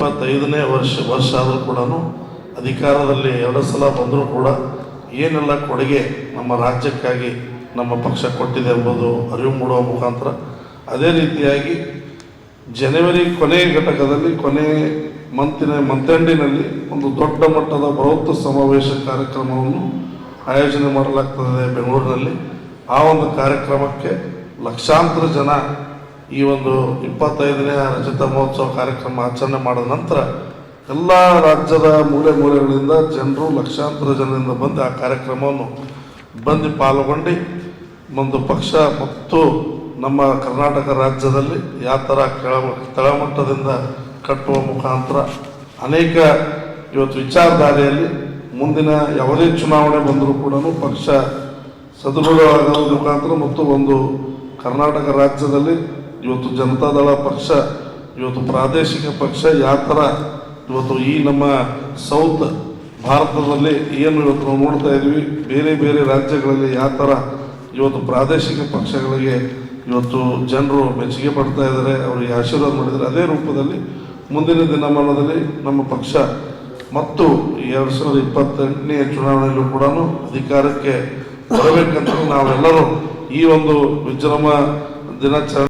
ಇಪ್ಪತ್ತೈದನೇ ವರ್ಷ ವರ್ಷ ಆದರೂ ಕೂಡ ಅಧಿಕಾರದಲ್ಲಿ ಎರಡು ಸಲ ಬಂದರೂ ಕೂಡ ಏನೆಲ್ಲ ಕೊಡುಗೆ ನಮ್ಮ ರಾಜ್ಯಕ್ಕಾಗಿ ನಮ್ಮ ಪಕ್ಷ ಕೊಟ್ಟಿದೆ ಎಂಬುದು ಅರಿವು ಮೂಡುವ ಮುಖಾಂತರ ಅದೇ ರೀತಿಯಾಗಿ ಜನವರಿ ಕೊನೆಯ ಘಟಕದಲ್ಲಿ, ಕೊನೆ ಮಂತಿನ, ಮಂತಂಡಿನಲ್ಲಿ ಒಂದು ದೊಡ್ಡ ಮಟ್ಟದ ಬೃಹತ್ ಸಮಾವೇಶ ಕಾರ್ಯಕ್ರಮವನ್ನು ಆಯೋಜನೆ ಮಾಡಲಾಗ್ತದೆ ಬೆಂಗಳೂರಿನಲ್ಲಿ. ಆ ಒಂದು ಕಾರ್ಯಕ್ರಮಕ್ಕೆ ಲಕ್ಷಾಂತರ ಜನ ಈ ಒಂದು ಇಪ್ಪತ್ತೈದನೇ ರಜತ ಮಹೋತ್ಸವ ಕಾರ್ಯಕ್ರಮ ಆಚರಣೆ ಮಾಡಿದ ನಂತರ ಎಲ್ಲ ರಾಜ್ಯದ ಮೂಲೆ ಮೂಲೆಗಳಿಂದ ಜನರು, ಲಕ್ಷಾಂತರ ಜನರಿಂದ ಬಂದು ಆ ಕಾರ್ಯಕ್ರಮವನ್ನು ಬಂದು ಪಾಲ್ಗೊಂಡು ಒಂದು ಪಕ್ಷ ಮತ್ತು ನಮ್ಮ ಕರ್ನಾಟಕ ರಾಜ್ಯದಲ್ಲಿ ಯಾವ ಥರ ಕೆಳ ತಳಮಟ್ಟದಿಂದ ಕಟ್ಟುವ ಮುಖಾಂತರ ಅನೇಕ ಇವತ್ತು ವಿಚಾರಧಾರೆಯಲ್ಲಿ ಮುಂದಿನ ಯಾವುದೇ ಚುನಾವಣೆ ಬಂದರೂ ಕೂಡ ಪಕ್ಷ ಸದೃಢವಾಗುವ ಮುಖಾಂತರ ಮತ್ತು ಒಂದು ಕರ್ನಾಟಕ ರಾಜ್ಯದಲ್ಲಿ ಇವತ್ತು ಜನತಾದಳ ಪಕ್ಷ, ಇವತ್ತು ಪ್ರಾದೇಶಿಕ ಪಕ್ಷ, ಯಾವ ಇವತ್ತು ಈ ನಮ್ಮ ಸೌತ್ ಭಾರತದಲ್ಲಿ ಏನು ಇವತ್ತು ನಾವು ನೋಡ್ತಾ ಇದ್ವಿ ಬೇರೆ ಬೇರೆ ರಾಜ್ಯಗಳಲ್ಲಿ ಯಾವ ಥರ ಇವತ್ತು ಪ್ರಾದೇಶಿಕ ಪಕ್ಷಗಳಿಗೆ ಇವತ್ತು ಜನರು ಮೆಚ್ಚುಗೆ ಪಡ್ತಾ ಇದ್ದಾರೆ, ಅವರಿಗೆ ಆಶೀರ್ವಾದ ಮಾಡಿದರೆ ಅದೇ ರೂಪದಲ್ಲಿ ಮುಂದಿನ ದಿನಮಾನದಲ್ಲಿ ನಮ್ಮ ಪಕ್ಷ ಮತ್ತು ಎರಡು ಸಾವಿರದ ಇಪ್ಪತ್ತೆಂಟನೇ ಚುನಾವಣೆಯಲ್ಲೂ ಕೂಡ ಅಧಿಕಾರಕ್ಕೆ ಬರಬೇಕಂತ ನಾವೆಲ್ಲರೂ ಈ ಒಂದು ವಿಜೃಂಭ ದಿನಾಚರಣೆ